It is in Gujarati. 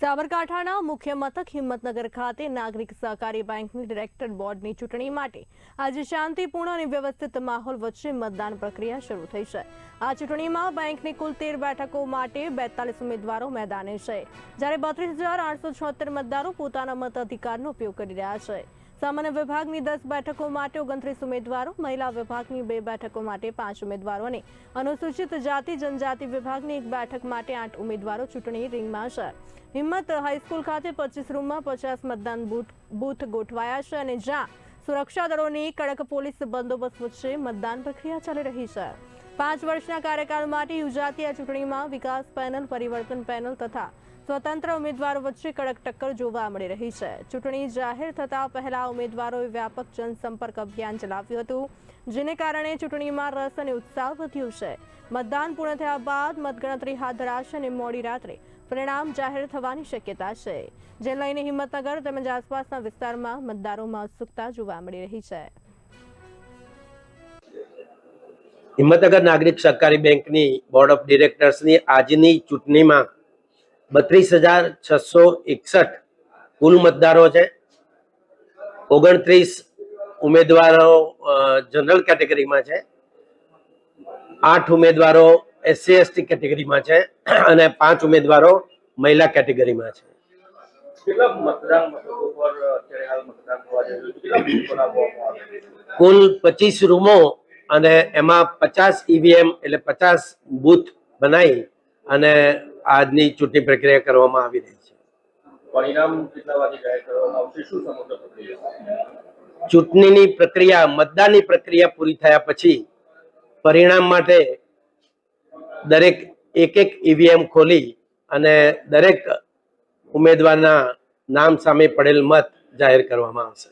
સાબરકાંઠાના મુખ્ય મથક હિંમતનગર ખાતે નાગરિક સહકારી બેંકની ડિરેક્ટર બોર્ડની ચૂંટણી માટે આજે શાંતિપૂર્ણ અને વ્યવસ્થિત માહોલ વચ્ચે મતદાન પ્રક્રિયા શરૂ થઈ છે. આ ચૂંટણીમાં બેંકની કુલ તેર બેઠકો માટે બેતાલીસ ઉમેદવારો મેદાને છે. જ્યારે બત્રીસ મતદારો પોતાના મત અધિકારનો ઉપયોગ કરી રહ્યા છે. સામાન્ય વિભાગની દસ બેઠકો માટે ઓગણત્રીસ ઉમેદવારો, મહિલા વિભાગની બે બેઠકો માટે પાંચ ઉમેદવારો અને અનુસૂચિત જાતિ જનજાતિ વિભાગની એક બેઠક માટે આઠ ઉમેદવારો ચૂંટણી રિંગમાં છે. હિંમત હાઈસ્કૂલ ખાતે પચીસ રૂમમાં પચાસ મતદાન બૂથ ગોઠવાયા છે અને જ્યાં સુરક્ષા દળોની કડક પોલીસ બંદોબસ્ત વચ્ચે મતદાન પ્રક્રિયા ચાલી રહી છે. પાંચ વર્ષના કાર્યકાળ માટે યોજાતી ચૂંટણીમાં વિકાસ પેનલ, પરિવર્તન પેનલ તથા સ્વતંત્ર ઉમેદવારો વચ્ચે કડક ટક્કર જોવા મળી રહી છે. ચૂંટણી જાહેર થતા પહેલા ઉમેદવારોએ વ્યાપક જનસંપર્ક અભિયાન ચલાવ્યું હતું, જેને કારણે ચૂંટણીમાં રસ અને ઉત્સાહ વધ્યો છે. મતદાન પૂર્ણ થયા બાદ મતગણતરી હાથ ધરાશે અને મોડી રાત્રે પરિણામ જાહેર થવાની શક્યતા છે. જે લઈને હિંમતનગર તેમજ આસપાસના વિસ્તારમાં મતદારોમાં ઉત્સુકતા જોવા મળી રહી છે. હિંમતનગર નાગરિક સહકારી બેંકની બોર્ડ ઓફ ડિરેક્ટર્સની આજની ચૂંટણીમાં બત્રીસ હજાર છસો એકસઠ કુલ મતદારો છે. ઓગણત્રીસ ઉમેદવારો જનરલ કેટેગરીમાં છે. આઠ ઉમેદવારો એસસી એસટી કેટેગરીમાં છે અને પાંચ ઉમેદવારો મહિલા કેટેગરીમાં છે? કુલ પચીસ રૂમો અને એમાં પચાસ ઈવીએમ એટલે પચાસ બૂથ બનાવી અને આજની ચૂંટણી પ્રક્રિયા કરવામાં આવી રહી છે. પરિણામ કેટલા વાગે જાહેર કરવામાં આવશે? શું સમગ્ર પ્રક્રિયા? ચૂંટણીની પ્રક્રિયા મતદાનની પ્રક્રિયા પૂરી થયા પછી પરિણામ માટે દરેક એક એક ઈવીએમ ખોલી અને દરેક ઉમેદવારના નામ સામે પડેલ મત જાહેર કરવામાં આવશે.